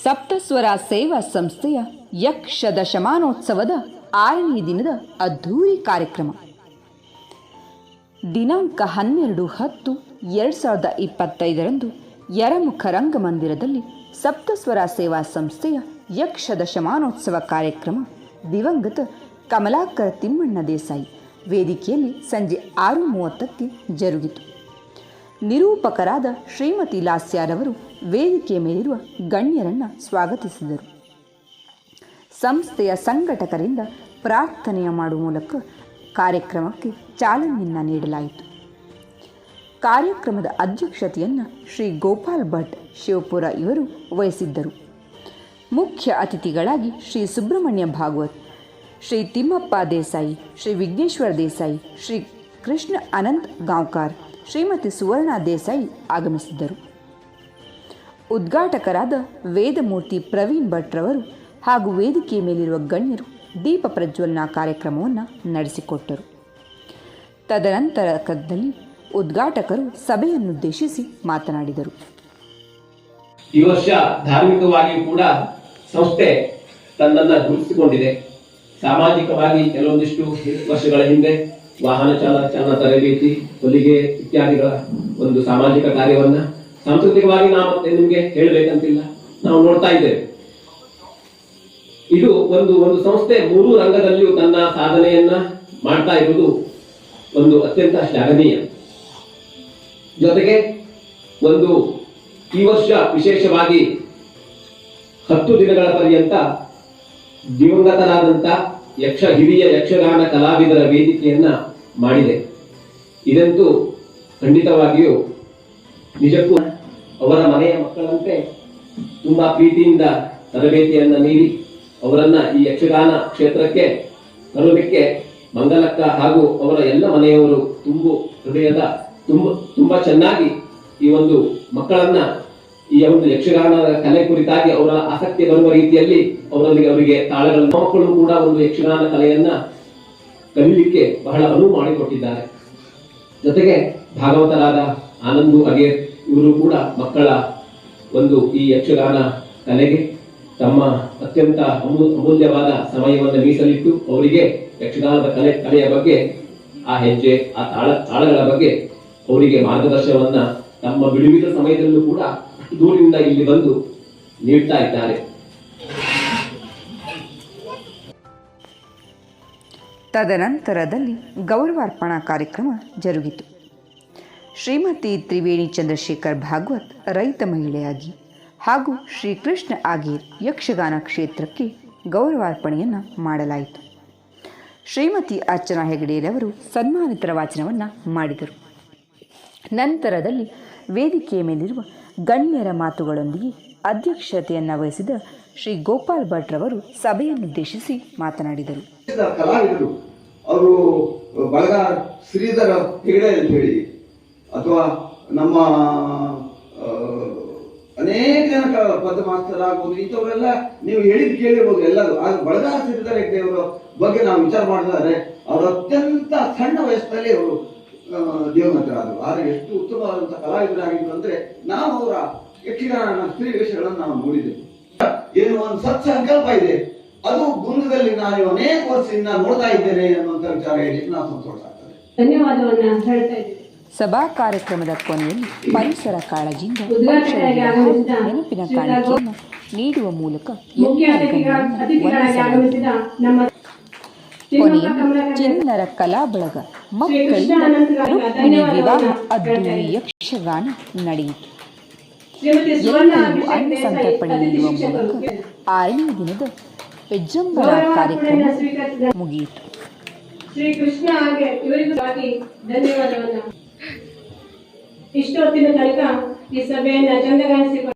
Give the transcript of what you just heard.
ಸಪ್ತಸ್ವರ ಸೇವಾ ಸಂಸ್ಥೆಯ ಯಕ್ಷ ದಶಮಾನೋತ್ಸವದ ಆರನೇ ದಿನದ ಅದ್ಧೂರಿ ಕಾರ್ಯಕ್ರಮ. ದಿನಾಂಕ ಹನ್ನೆರಡು ಹತ್ತು ಎರಡು ಸಾವಿರದ ಇಪ್ಪತ್ತೈದರಂದು ಯರಮುಖ ರಂಗಮಂದಿರದಲ್ಲಿ ಸಪ್ತಸ್ವರ ಸೇವಾ ಸಂಸ್ಥೆಯ ಯಕ್ಷ ದಶಮಾನೋತ್ಸವ ಕಾರ್ಯಕ್ರಮ ದಿವಂಗತ ಕಮಲಾಕರ ತಿಮ್ಮಣ್ಣ ದೇಸಾಯಿ ವೇದಿಕೆಯಲ್ಲಿ ಸಂಜೆ ಆರು ಮೂವತ್ತಕ್ಕೆ ಜರುಗಿತು. ನಿರೂಪಕರಾದ ಶ್ರೀಮತಿ ಲಾಸ್ಯಾರವರು ವೇದಿಕೆಯ ಮೇಲಿರುವ ಗಣ್ಯರನ್ನು ಸ್ವಾಗತಿಸಿದರು. ಸಂಸ್ಥೆಯ ಸಂಘಟಕರಿಂದ ಪ್ರಾರ್ಥನೆಯ ಮಾಡುವ ಮೂಲಕ ಕಾರ್ಯಕ್ರಮಕ್ಕೆ ಚಾಲನೆಯನ್ನು ನೀಡಲಾಯಿತು. ಕಾರ್ಯಕ್ರಮದ ಅಧ್ಯಕ್ಷತೆಯನ್ನು ಶ್ರೀ ಗೋಪಾಲ್ ಭಟ್ ಶಿವಪುರ ಇವರು ವಹಿಸಿದ್ದರು. ಮುಖ್ಯ ಅತಿಥಿಗಳಾಗಿ ಶ್ರೀ ಸುಬ್ರಹ್ಮಣ್ಯ ಭಾಗವತ್, ಶ್ರೀ ತಿಮ್ಮಪ್ಪ ದೇಸಾಯಿ, ಶ್ರೀ ವಿಘ್ನೇಶ್ವರ ದೇಸಾಯಿ, ಶ್ರೀ ಕೃಷ್ಣ ಅನಂತ್ ಗಾಂವ್ಕರ್ ಶ್ರೀಮತಿ ಸುವರ್ಣ ದೇಸಾಯಿ ಆಗಮಿಸಿದ್ದರು. ಉದ್ಘಾಟಕರಾದ ವೇದಮೂರ್ತಿ ಪ್ರವೀಣ್ ಭಟ್ರವರು ಹಾಗೂ ವೇದಿಕೆಯ ಮೇಲಿರುವ ಗಣ್ಯರು ದೀಪ ಪ್ರಜ್ವಲನ ಕಾರ್ಯಕ್ರಮವನ್ನು ನಡೆಸಿಕೊಟ್ಟರು. ತದನಂತರ ಕದ್ದಲ್ಲಿ ಉದ್ಘಾಟಕರು ಸಭೆಯನ್ನುದ್ದೇಶಿಸಿ ಮಾತನಾಡಿದರು. ಈ ವರ್ಷ ಧಾರ್ಮಿಕವಾಗಿ ಕೂಡ ಸಂಸ್ಥೆ ತನ್ನನ್ನು ಗುರುತಿಸಿಕೊಂಡಿದೆ. ಸಾಮಾಜಿಕವಾಗಿ ಕೆಲವೊಂದಿಷ್ಟು ವರ್ಷಗಳ ಹಿಂದೆ ವಾಹನ ಚಾಲನ ತರಬೇತಿ ಹೊಲಿಗೆ ಇತ್ಯಾದಿಗಳ ಒಂದು ಸಾಮಾಜಿಕ ಕಾರ್ಯವನ್ನ ಸಾಂಸ್ಕೃತಿಕವಾಗಿ ನಾವು ಮತ್ತೆ ನಿಮ್ಗೆ ಹೇಳಬೇಕಂತಿಲ್ಲ. ನಾವು ನೋಡ್ತಾ ಇದ್ದೇವೆ. ಇದು ಒಂದು ಒಂದು ಸಂಸ್ಥೆ ಮೂರು ರಂಗದಲ್ಲಿಯೂ ತನ್ನ ಸಾಧನೆಯನ್ನ ಮಾಡ್ತಾ ಇರುವುದು ಒಂದು ಅತ್ಯಂತ ಶ್ಲಾಘನೀಯ. ಜೊತೆಗೆ ಒಂದು ಈ ವರ್ಷ ವಿಶೇಷವಾಗಿ ಹತ್ತು ದಿನಗಳ ಪರ್ಯಂತ ದಿವಂಗತರಾದಂತ ಯಕ್ಷ ಹಿರಿಯ ಯಕ್ಷಗಾನ ಕಲಾವಿದರ ವೇದಿಕೆಯನ್ನ ಮಾಡಿದೆ. ಇದಂತೂ ಖಂಡಿತವಾಗಿಯೂ ನಿಜಕ್ಕೂ ಅವರ ಮನೆಯ ಮಕ್ಕಳಂತೆ ತುಂಬಾ ಪ್ರೀತಿಯಿಂದ ತರಬೇತಿಯನ್ನ ನೀಡಿ ಅವರನ್ನ ಈ ಯಕ್ಷಗಾನ ಕ್ಷೇತ್ರಕ್ಕೆ ತರುವುದಕ್ಕೆ ಮಂಗಲಕ್ಕ ಹಾಗೂ ಅವರ ಎಲ್ಲ ಮನೆಯವರು ತುಂಬು ಹೃದಯದ ತುಂಬ, ತುಂಬಾ ಚೆನ್ನಾಗಿ ಈ ಒಂದು ಮಕ್ಕಳನ್ನ ಈ ಒಂದು ಯಕ್ಷಗಾನದ ಕಲೆ ಕುರಿತಾಗಿ ಅವರ ಆಸಕ್ತಿ ಬರುವ ರೀತಿಯಲ್ಲಿ ಅವರೊಂದಿಗೆ ಅವರಿಗೆ ತಾಳಗಳ ಮಕ್ಕಳು ಕೂಡ ಒಂದು ಯಕ್ಷಗಾನ ಕಲೆಯನ್ನ ಕಲಿಲಿಕ್ಕೆ ಬಹಳ ಅನುವು ಮಾಡಿಕೊಟ್ಟಿದ್ದಾರೆ. ಜೊತೆಗೆ ಭಾಗವತರಾದ ಆನಂದು ಅಗೇರ್ ಇವರು ಕೂಡ ಮಕ್ಕಳ ಒಂದು ಈ ಯಕ್ಷಗಾನ ಕಲೆಗೆ ತಮ್ಮ ಅತ್ಯಂತ ಅಮೂ ಅಮೂಲ್ಯವಾದ ಸಮಯವನ್ನು ಮೀಸಲಿಟ್ಟು ಅವರಿಗೆ ಯಕ್ಷಗಾನದ ಕಲೆ ಕಲೆಯ ಬಗ್ಗೆ, ಆ ಹೆಜ್ಜೆ, ಆ ತಾಳ ತಾಳಗಳ ಬಗ್ಗೆ ಅವರಿಗೆ ಮಾರ್ಗದರ್ಶನವನ್ನ ತಮ್ಮ ಬಿಡುವಿನ ಸಮಯದಲ್ಲೂ ಕೂಡ ದೂರದಿಂದ ಇಲ್ಲಿ ಬಂದು ನೀಡ್ತಾ ಇದ್ದಾರೆ. ತದನಂತರದಲ್ಲಿ ಗೌರವಾರ್ಪಣಾ ಕಾರ್ಯಕ್ರಮ ಜರುಗಿತು. ಶ್ರೀಮತಿ ತ್ರಿವೇಣಿ ಚಂದ್ರಶೇಖರ್ ಭಾಗವತ್ ರೈತ ಮಹಿಳೆಯಾಗಿ ಹಾಗೂ ಶ್ರೀಕೃಷ್ಣ ಆಗೀರ್ ಯಕ್ಷಗಾನ ಕ್ಷೇತ್ರಕ್ಕೆ ಗೌರವಾರ್ಪಣೆಯನ್ನು ಮಾಡಲಾಯಿತು. ಶ್ರೀಮತಿ ಅರ್ಚನಾ ಹೆಗಡೆಯರವರು ಸನ್ಮಾನಿತರ ವಾಚನವನ್ನು ಮಾಡಿದರು. ನಂತರದಲ್ಲಿ ವೇದಿಕೆಯ ಮೇಲಿರುವ ಗಣ್ಯರ ಮಾತುಗಳೊಂದಿಗೆ ಅಧ್ಯಕ್ಷತೆಯನ್ನು ವಹಿಸಿದ ಶ್ರೀ ಗೋಪಾಲ್ ಭಟ್ರವರು ಸಭೆಯನ್ನುದ್ದೇಶಿಸಿ ಮಾತನಾಡಿದರು. ಕಲಾವಿದರು, ಅವರು ಬಳಗ ಶ್ರೀಧರ ಹೆಗಡೆ ಅಂತ ಹೇಳಿ, ಅಥವಾ ನಮ್ಮ ಅನೇಕ ಜನ ಕ- ಇಂಥವರೆಲ್ಲ ನೀವು ಹೇಳಿದ್ ಕೇಳಿರ್ಬೋದು ಎಲ್ಲರೂ. ಆದ್ರೆ ಬಳಗ ಶ್ರೀಧರ ಬಗ್ಗೆ ನಾವು ವಿಚಾರ ಮಾಡಿದರೆ, ಅವರು ಅತ್ಯಂತ ಸಣ್ಣ ವಯಸ್ಸಿನಲ್ಲಿ ಅವರು ದೇವನಂತರಾದರು ಆದರೆ ಎಷ್ಟು ಉತ್ತಮವಾದಂತಹ ಕಲಾವಿದರಾಗಿದ್ರು ಅಂದ್ರೆ ನಾವು ಅವರ ಯಕ್ಷಗಾನ ಸ್ತ್ರೀ ವೇಷಗಳನ್ನು ನಾವು ನೋಡಿದೆವು ಏನು ಒಂದು ಸತ್ ಸಂಕಲ್ಪ ಇದೆ. ಅದು ಗುಂಗದಲ್ಲಿ ನಾನು ಅನೇಕ ವರ್ಷದಿಂದ ನೋಡ್ತಾ ಇದ್ದೇನೆ ಅನ್ನುವಂಥ ವಿಚಾರ ಹೇಳಿ ನಾವು ಸಂತೋಷ ಆಗ್ತದೆ. ಧನ್ಯವಾದವನ್ನ ಹೇಳ್ತಾ ಇದ್ದೇವೆ. ಸಭಾ ಕಾರ್ಯಕ್ರಮದ ಕೊನೆಯಲ್ಲಿ ಪರಿಸರ ಕಾಳಜಿಯಿಂದ ನೆನಪಿನ ಕಾಳಜಿಯನ್ನು ಕಾಣಿಕೆಯನ್ನು ನೀಡುವ ಮೂಲಕ ಕಮಲಾಕರ ಚಿನ್ನರ ಕಲಾ ಬಳಗ. ಮಕ್ಕಳು ಮಕ್ಕಳಿಂದ ರುಕ್ಮಿಣಿ ವಿವಾಹ ಧನ್ಯವಾದವನ್ನು ಅದ್ದೂರಿ ಹೇಳ್ತಾ ಯಕ್ಷಗಾನ ನಡೆಯಿತು. ಅಭಿಷೇಕ್ ಅನ್ನ ಸಂತರ್ಪಣೆ ನೀಡುವ ಮೂಲಕ ಆರನೇ ದಿನದ ವಿಜೃಂಭಣ ಕಾರ್ಯಕ್ರಮ ಮುಗಿಯಿತು. ಶ್ರೀಕೃಷ್ಣ ಹಾಗೆ ಇವರಿಗೂ ಆಗಿ ಧನ್ಯವಾದವನ್ನ. ಇಷ್ಟೊತ್ತಿನ ತನಕ ಈ ಸಭೆಯನ್ನ ಚಂದಗಾಣಿಸಿಕೊಂಡು